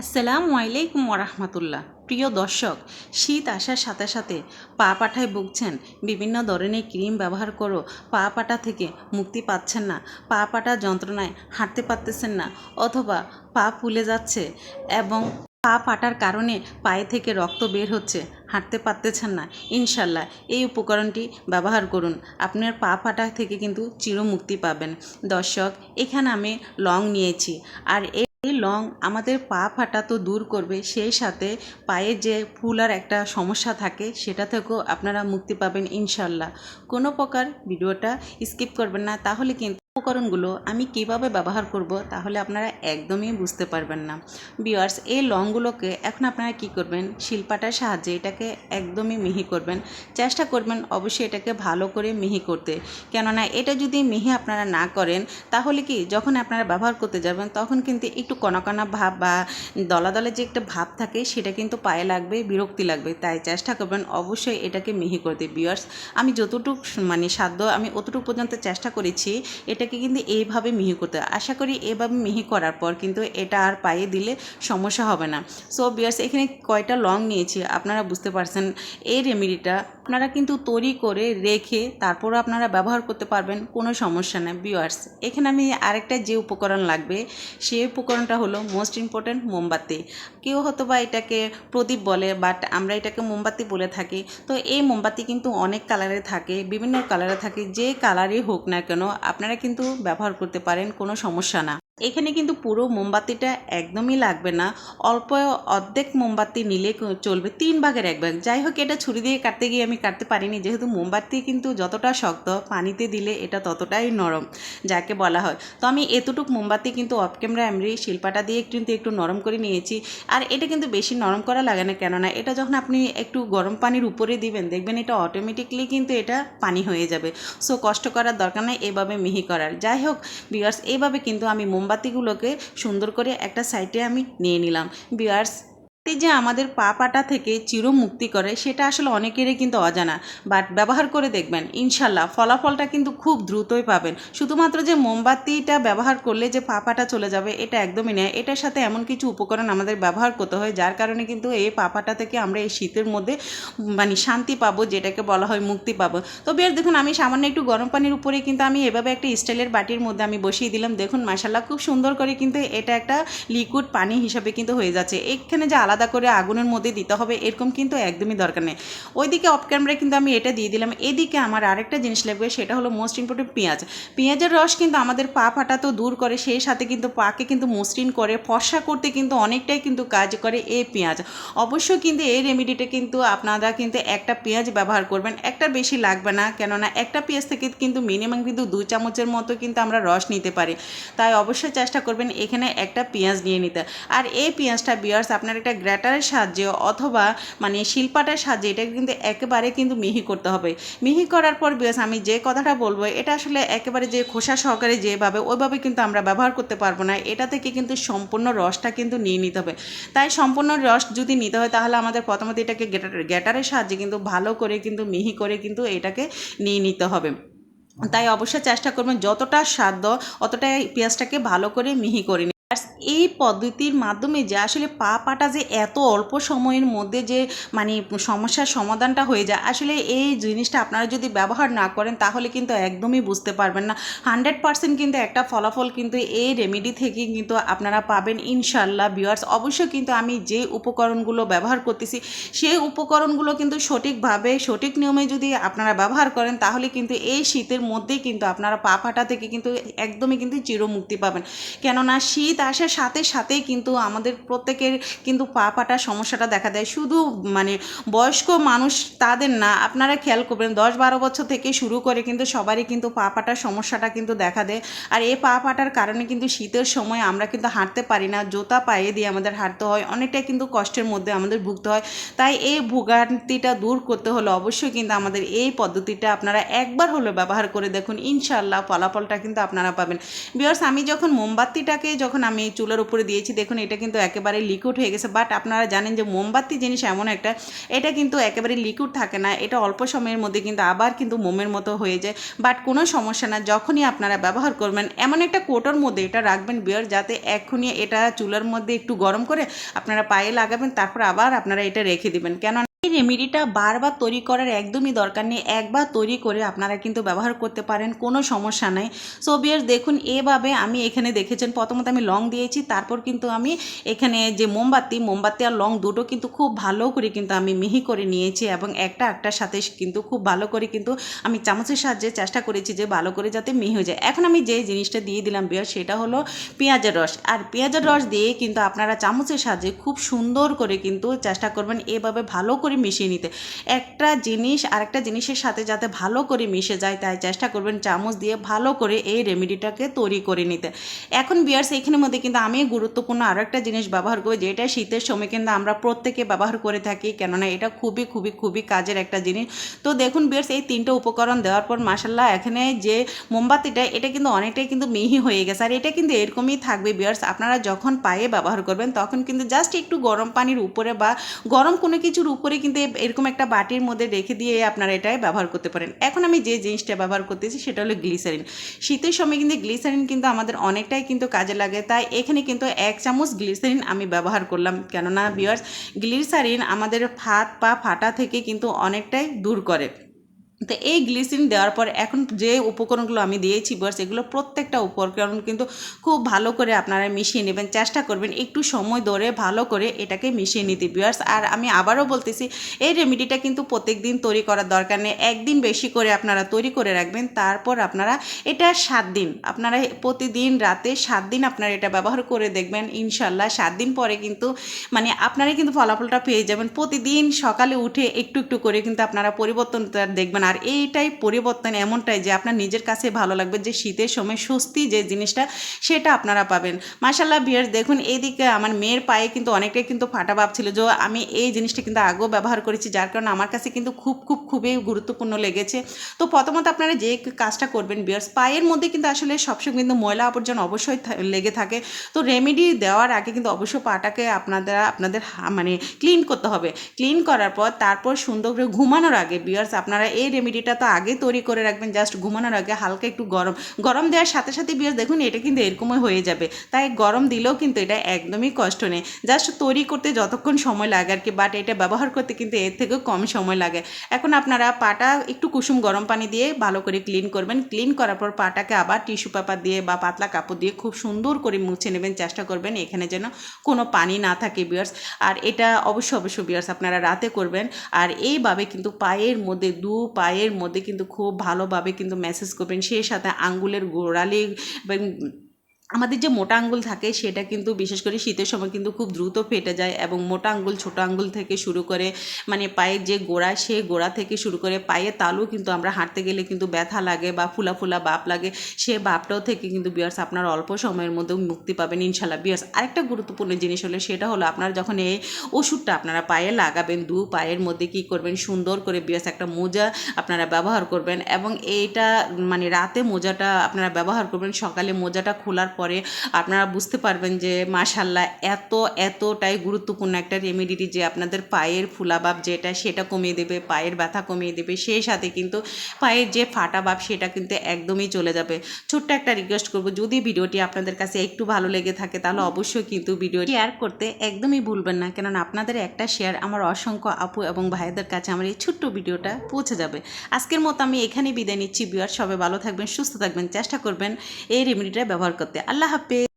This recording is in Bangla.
আসসালামু আলাইকুম ওরহমতুল্লাহ প্রিয় দর্শক, শীত আসার সাথে সাথে পা পাঠায় ভুগছেন, বিভিন্ন ধরনের ক্রিম ব্যবহার করো পা পাটা থেকে মুক্তি পাচ্ছেন না, পা পাটা যন্ত্রণায় হাঁটতে পারতেছেন না অথবা পা ফুলে যাচ্ছে এবং পা পাটার কারণে পায়ে থেকে রক্ত বের হচ্ছে, হাঁটতে পারতেছেন না। ইনশাল্লাহ এই উপকরণটি ব্যবহার করুন। আপনার পা ফাটা থেকে কিন্তু চিরমুক্তি পাবেন। দর্শক, এখানে আমি লং নিয়েছি আর এই লং আমাদের পা ফাটা তো দূর করবে, সেই সাথে পায়ে যে ফুলার একটা সমস্যা থাকে, সেটা থেকেও আপনারা মুক্তি পাবেন ইনশাল্লাহ। কোনো প্রকার ভিডিওটা স্কিপ করবেন না, তাহলে কিন্তু উপকরণগুলো আমি কীভাবে ব্যবহার করব তাহলে আপনারা একদমই বুঝতে পারবেন না। বিয়ার্স এই লংগুলোকে এখন আপনারা কি করবেন? শিল্পাটার সাহায্যে এটাকে একদমই মিহি করবেন। চেষ্টা করবেন অবশ্যই এটাকে ভালো করে মিহি করতে। কেননা এটা যদি মিহি আপনারা না করেন, তাহলে কি যখন আপনারা ব্যবহার করতে যাবেন, তখন কিন্তু একটু কণাকণা ভাব বা দলা দলে যে একটা ভাব থাকে, সেটা কিন্তু পায়ে লাগবে, বিরক্তি লাগবে। তাই চেষ্টা করবেন অবশ্যই এটাকে মিহি করতে। বিয়ার্স আমি যতটুকু মানে সাধ্য, আমি অতটুকু পর্যন্ত চেষ্টা করেছি এটাকে কিন্তু এইভাবে মিহি করতে। আশা করি এভাবে মিহি করার পর কিন্তু এটা আর পায়ে দিলে সমস্যা হবে না সো বিয়ার্স এখানে কয়টা লং নিয়েছি, আপনারা বুঝতে পারছেন এই রেমেডিটা আপনারা কিন্তু তৈরি করে রেখে তারপরও আপনারা ব্যবহার করতে পারবেন, কোনো সমস্যা নেই বিয়ার্স এখানে আমি আরেকটা যে উপকরণ লাগবে, সেই উপকরণটা হলো মোস্ট ইম্পর্ট্যান্ট মোমবাতি। কেউ হয়তো বা এটাকে প্রদীপ বলে বাট আমরা এটাকে মোমবাতি বলে থাকি। তো এই মোমবাতি কিন্তু অনেক কালারে থাকে, বিভিন্ন কালারে থাকে, যে কালারই হোক না কেন, আপনারা কিন্তু ব্যবহার করতে পারেন, কোনো সমস্যা না। এখানে কিন্তু পুরো মোমবাতিটা একদমই লাগবে না। অল্প অর্ধেক মোমবাতি নিলে চলবে তিন ভাগের এক ভাগ। যাই হোক, এটা ছুরি দিয়ে কাটতে গিয়ে আমি কাটতে পারিনি। যেহেতু মোমবাতি কিন্তু যতটা শক্ত পানিতে দিলে এটা ততটাই নরম, যাকে বলা হয়। তো আমি এতটুক মোমবাতি কিন্তু অফ ক্যামেরা এমরি শিল্পাটা দিয়ে কিন্তু একটু নরম করে নিয়েছি। আর এটা কিন্তু বেশি নরম করা লাগে না কেননা এটা যখন আপনি একটু গরম পানির উপরে দিবেন, দেখবেন এটা অটোমেটিকলি কিন্তু এটা পানি হয়ে যাবে। সো কষ্ট করার দরকার নেই, এভাবে মিহি করার। যাই হোক বিয়ার্স এইভাবে কিন্তু আমি মোমবাতিগুলোকে সুন্দর করে একটা সাইডে আমি নিয়ে নিলাম। বিয়ার্স এই যে আমাদের পা পাটা থেকে চিরমুক্তি করে, সেটা আসলে অনেকেরই কিন্তু অজানা। বাট ব্যবহার করে দেখবেন, ইনশাল্লাহ ফলাফলটা কিন্তু খুব দ্রুতই পাবেন। শুধুমাত্র যে মোমবাতিটা ব্যবহার করলে যে পা পাটা চলে যাবে, এটা একদমই নয়। এটার সাথে এমন কিছু উপকরণ আমাদের ব্যবহার করতে হয়, যার কারণে কিন্তু এই পা পাটা থেকে আমরা এই শীতের মধ্যে মানে শান্তি পাবো, যেটাকে বলা হয় মুক্তি পাবো। তো বের দেখুন, আমি সামান্য একটু গরম পানির উপরে কিন্তু আমি এভাবে একটা স্টাইলের বাটির মধ্যে আমি বসিয়ে দিলাম। দেখুন মাসাল্লাহ খুব সুন্দর করে কিন্তু এটা একটা লিকুইড পানি হিসাবে কিন্তু হয়ে যাচ্ছে। এখানে যে আলাদা করে আগুনের মধ্যে দিতে হবে, এরকম কিন্তু একদমই দরকার নেই। ওইদিকে অফ ক্যামেরায় কিন্তু আমি এটা দিয়ে দিলাম। এদিকে আমার আরেকটা জিনিস লাগবে, সেটা হলো মোস্ট ইম্পর্টেন্ট পেঁয়াজ। পেঁয়াজের রস কিন্তু আমাদের পা ফাটা তো দূর করে, সেই সাথে কিন্তু পাকে কিন্তু মসৃণ করে, ফর্সা করতে কিন্তু অনেকটাই কিন্তু কাজ করে এই পেঁয়াজ। অবশ্যই কিন্তু এই রেমেডিটা কিন্তু আপনারা কিন্তু একটা পেঁয়াজ ব্যবহার করবেন, একটা বেশি লাগবে না, কেননা একটা পেঁয়াজ থেকে কিন্তু মিনিমাম কিন্তু দু চামচের মতো কিন্তু আমরা রস নিতে পারি। তাই অবশ্যই চেষ্টা করবেন এখানে একটা পেঁয়াজ নিয়ে নিতে। আর এই পেঁয়াজটা বিয়ার্স আপনার একটা গ্র্যাটারের সাহায্যে অথবা মানে শিল্পাটার সাহায্যে এটা কিন্তু একেবারে কিন্তু মিহি করতে হবে। মিহি করার পর বিয়ার্স আমি যে কথাটা বলব, এটা আসলে একেবারে যে খোসা সহকারে যেভাবে, ওইভাবে কিন্তু আমরা ব্যবহার করতে পারব না। এটা থেকে কিন্তু সম্পূর্ণ রসটা কিন্তু নিয়ে নিতে হবে। তাই সম্পূর্ণ রস যদি নিতে হয়, তাহলে আমাদের প্রথমত এটাকে গ্যাটার, গ্যাটারের সাহায্যে কিন্তু ভালো করে কিন্তু, মিহি করে কিন্তু এটাকে নিয়ে নিতে হবে। তাই অবশ্যই চেষ্টা করবেন, যতটা সাধ্য অতটা এই পেঁয়াজটাকে ভালো করে মিহি করে এই পদ্ধতির মাধ্যমে যে আসলে পা পাটা যে এত অল্প সময়ের মধ্যে যে মানে সমস্যার সমাধানটা হয়ে যায়, আসলে এই জিনিসটা আপনারা যদি ব্যবহার না করেন তাহলে কিন্তু একদমই বুঝতে পারবেন না। হান্ড্রেড পার্সেন্ট কিন্তু একটা ফলাফল কিন্তু এই রেমেডি থেকে কিন্তু আপনারা পাবেন ইনশাল্লাহ বিয়ার্স অবশ্যই কিন্তু আমি যে উপকরণগুলো ব্যবহার করতেছি, সেই উপকরণগুলো কিন্তু সঠিকভাবে, সঠিক নিয়মে যদি আপনারা ব্যবহার করেন তাহলে কিন্তু এই শীতের মধ্যেই কিন্তু আপনারা পা ফাটা থেকে কিন্তু একদমই কিন্তু চিরমুক্তি পাবেন। কেননা শীত আসার সাথে সাথেই কিন্তু আমাদের প্রত্যেকের কিন্তু পা ফাটার সমস্যাটা দেখা দেয়। শুধু মানে বয়স্ক মানুষ তাদের না, আপনারা খেয়াল করবেন দশ বারো বছর থেকে শুরু করে কিন্তু সবারই কিন্তু পা পাটার সমস্যাটা কিন্তু দেখা দেয়। আর এই পা পাটার কারণে কিন্তু শীতের সময় আমরা কিন্তু হাঁটতে পারি না, জোতা পায়ে দিয়ে আমাদের হাঁটতে হয়, অনেকটাই কিন্তু কষ্টের মধ্যে আমাদের ভুগতে হয়। তাই এই ভোগান্তিটা দূর করতে হলে অবশ্যই কিন্তু আমাদের এই পদ্ধতিটা আপনারা একবার হলো ব্যবহার করে দেখুন। ইনশাল্লাহ ফলাফলটা কিন্তু আপনারা পাবেন। বিয়ার্স আমি যখন মোমবাতিটাকে যখন আমি চুলার উপরে দিয়েছি। দেখুন, এটা কিন্তু একেবারে লিকুইড হয়ে গেছে বাট আপনারা জানেন যে মোমবাতি জিনিস এমন একটা, এটা কিন্তু একেবারে লিকুইড থাকে না, এটা অল্প সময়ের মধ্যে কিন্তু আবার কিন্তু মোমের মতো হয়ে যায় বাট কোনো সমস্যা না, যখনই আপনারা ব্যবহার করবেন, এমন একটা কোটোর মধ্যে এটা রাখবেন, বিয়ার, যাতে এখনই এটা চুলার মধ্যে একটু গরম করে আপনারা পায়ে লাগাবেন, তারপর আবার আপনারা এটা রেখে দিবেন কেন এই রেমেডিটা বারবার তৈরি করার একদমই দরকার নেই। একবার তৈরি করে আপনারা কিন্তু ব্যবহার করতে পারেন, কোনো সমস্যা নাই। সো বিয়ার দেখুন, এভাবে আমি এখানে দেখেছেন, প্রথমত আমি লং দিয়েছি, তারপর কিন্তু আমি এখানে যে মোমবাতি মোমবাতি আর লং দুটো কিন্তু খুব ভালো করে কিন্তু আমি মিহি করে নিয়েছি এবং একটা একটার সাথে কিন্তু খুব ভালো করে কিন্তু আমি চামচের সাহায্যে চেষ্টা করেছি যে ভালো করে যাতে মিহি হয়ে যায়। এখন আমি যে জিনিসটা দিয়ে দিলাম বিয়ার সেটা হলো পেঁয়াজের রস। আর পেঁয়াজের রস দিয়ে কিন্তু আপনারা চামচের সাহায্যে খুব সুন্দর করে কিন্তু চেষ্টা করবেন, এভাবে ভালো করে মিশিয়ে নিতে। একটা জিনিস আরেকটা জিনিসের সাথে যাতে ভালো করে মিশে যায়, তাই চেষ্টা করবেন চামচ দিয়ে ভালো করে এই রেমেডিটাকে তৈরি করে নিতে। এখন বিয়ার্স এইখানের মধ্যে কিন্তু আমি গুরুত্বপূর্ণ আরও একটা জিনিস ব্যবহার করি, যেটা শীতের সময় কিন্তু আমরা প্রত্যেকে ব্যবহার করে থাকি, কেননা এটা খুবই খুবই খুবই কাজের একটা জিনিস। তো দেখুন বিয়ার্স এই তিনটে উপকরণ দেওয়ার পর মাসাল্লাহ এখানে যে মোমবাতিটা, এটা কিন্তু অনেকটাই কিন্তু মিহি হয়ে গেছে। আর এটা কিন্তু এরকমই থাকবে বিয়ার্স আপনারা যখন পায়ে ব্যবহার করবেন, তখন কিন্তু জাস্ট একটু গরম পানির উপরে বা গরম কোনো কিছুর উপরে কিন্তু এরকম একটা বাটির মধ্যে রেখে দিয়ে আপনারা এটাই ব্যবহার করতে পারেন। এখন আমি যে জিনিসটা ব্যবহার করতেছি সেটা হলো গ্লিসারিন। শীতের সময় কিন্তু গ্লিসারিন কিন্তু আমাদের অনেকটাই কিন্তু কাজে লাগে, তাই এখানে কিন্তু এক চামচ গ্লিসারিন আমি ব্যবহার করলাম। কেননা বিয়ার্স গ্লিসারিন আমাদের ফাঁদ পা ফাটা থেকে কিন্তু অনেকটাই দূর করে। তো এই গ্লিসিন দেওয়ার পর এখন যে উপকরণগুলো আমি দিয়েছি বাস এগুলো প্রত্যেকটা উপকরণ কিন্তু খুব ভালো করে আপনারা মিশিয়ে নেবেন, চেষ্টা করবেন একটু সময় ধরে ভালো করে এটাকে মিশিয়ে নিতে বিয়ার্স আর আমি আবারও বলতেছি, এই রেমেডিটা কিন্তু প্রত্যেক দিন তৈরি করার দরকার নেই। একদিন বেশি করে আপনারা তৈরি করে রাখবেন, তারপর আপনারা এটা সাত দিন, আপনারা প্রতিদিন রাতে সাত দিন আপনারা এটা ব্যবহার করে দেখবেন, ইনশাল্লাহ সাত দিন পরে কিন্তু মানে আপনারা কিন্তু ফলাফলটা পেয়ে যাবেন। প্রতিদিন সকালে উঠে একটু একটু করে কিন্তু আপনারা পরিবর্তনটা দেখবেন। আর এইটাই পরিবর্তন এমনটাই যে আপনার নিজের কাছে ভালো লাগবে যে শীতের সময় স্বস্তি যে জিনিসটা সেটা আপনারা পাবেন। মাসাল্লাহ বিয়ার্স দেখুন এইদিকে আমার মেয়ের পায়ে কিন্তু অনেকটাই কিন্তু ফাটা ভাব ছিল যে আমি এই জিনিসটা কিন্তু আগেও ব্যবহার করেছি, যার কারণে আমার কাছে কিন্তু খুব খুব, খুবই গুরুত্বপূর্ণ লেগেছে। তো প্রথমত আপনারা যে কাজটা করবেন বিয়ার্স পায়ের মধ্যে কিন্তু আসলে সবসময় কিন্তু ময়লা আবর্জনা অবশ্যই লেগে থাকে। তো রেমেডি দেওয়ার আগে কিন্তু অবশ্যই পাটাকে আপনাদের আপনাদের মানে ক্লিন করতে হবে। ক্লিন করার পর তারপর সুন্দর করে ঘুমানোর আগে বিয়ার্স আপনারা এই রেমেডিটা তো আগে তৈরি করে রাখবেন জাস্ট ঘুমানোর আগে হালকা একটু গরম। গরম দেওয়ার সাথে সাথে বিয়ার্স দেখুন, এটা কিন্তু এরকমই হয়ে যাবে। তাই গরম দিলেও কিন্তু এটা একদমই কষ্ট নেই। জাস্ট তৈরি করতে যতক্ষণ সময় লাগে আর কি বাট এটা ব্যবহার করতে কিন্তু এর থেকেও কম সময় লাগে। এখন আপনারা পাটা একটু কুসুম গরম পানি দিয়ে ভালো করে ক্লিন করবেন। ক্লিন করার পর পাটাকে আবার টিস্যু পেপার দিয়ে বা পাতলা কাপড় দিয়ে খুব সুন্দর করে মুছে নেবেন, চেষ্টা করবেন এখানে যেন কোনো পানি না থাকে বিয়ার্স আর এটা অবশ্য অবশ্য বিয়ার্স আপনারা রাতে করবেন। আর এইভাবে কিন্তু পায়ের মধ্যে দু পায়ের মধ্যে কিন্তু খুব ভালোভাবে কিন্তু ম্যাসেজ করবেন। সেই সাথে আঙ্গুলের গোড়ালি আমাদের যে মোটা আঙ্গুল থাকে সেটা কিন্তু বিশেষ করে শীতের সময় কিন্তু খুব দ্রুত ফেটে যায় এবং মোটা আঙ্গুল, ছোটো আঙ্গুল থেকে শুরু করে মানে পায়ের যে গোড়া, সে গোড়া থেকে শুরু করে পায়ের তালু কিন্তু আমরা হাঁটতে গেলে কিন্তু ব্যথা লাগে বা ফুলা ফুলা বাপ লাগে। সে বাপটাও থেকে কিন্তু বিয়ার্স আপনার অল্প সময়ের মধ্যে মুক্তি পাবেন ইনশাল্লাহ বিয়ার্স আরেকটা গুরুত্বপূর্ণ জিনিস হলো সেটা হলো আপনার যখন এই ওষুধটা আপনারা পায়ে লাগাবেন, দু পায়ের মধ্যে কি করবেন, সুন্দর করে বিয়ার্স একটা মোজা আপনারা ব্যবহার করবেন এবং এইটা মানে রাতে মোজাটা আপনারা ব্যবহার করবেন, সকালে মোজাটা খোলার পরে আপনারা বুঝতে পারবেন যে মাশাল্লাহ এত, এতটাই গুরুত্বপূর্ণ একটা রেমেডিটি যে আপনাদের পায়ের ফুলাভাব যেটা সেটা কমিয়ে দেবে, পায়ের ব্যথা কমিয়ে দেবে সেই সাথে কিন্তু পায়ের যে ফাটা ভাব সেটা কিন্তু একদমই চলে যাবে। ছোট্ট একটা রিকোয়েস্ট করব, যদি ভিডিওটি আপনাদের কাছে একটু ভালো লেগে থাকে তাহলে অবশ্যই কিন্তু ভিডিও শেয়ার করতে একদমই ভুলবেন না, কেননা আপনাদের একটা শেয়ার আমার অসংখ্য আপু এবং ভাইদের কাছে আমার এই ছোট্ট ভিডিওটা পৌঁছে যাবে। আজকের মতো আমি এখানেই বিদায় নিচ্ছি বিয়ার সবাই ভালো থাকবেন, সুস্থ থাকবেন, চেষ্টা করবেন এই রেমেডিটা ব্যবহার করতে। আল্লাহ হাফেজ।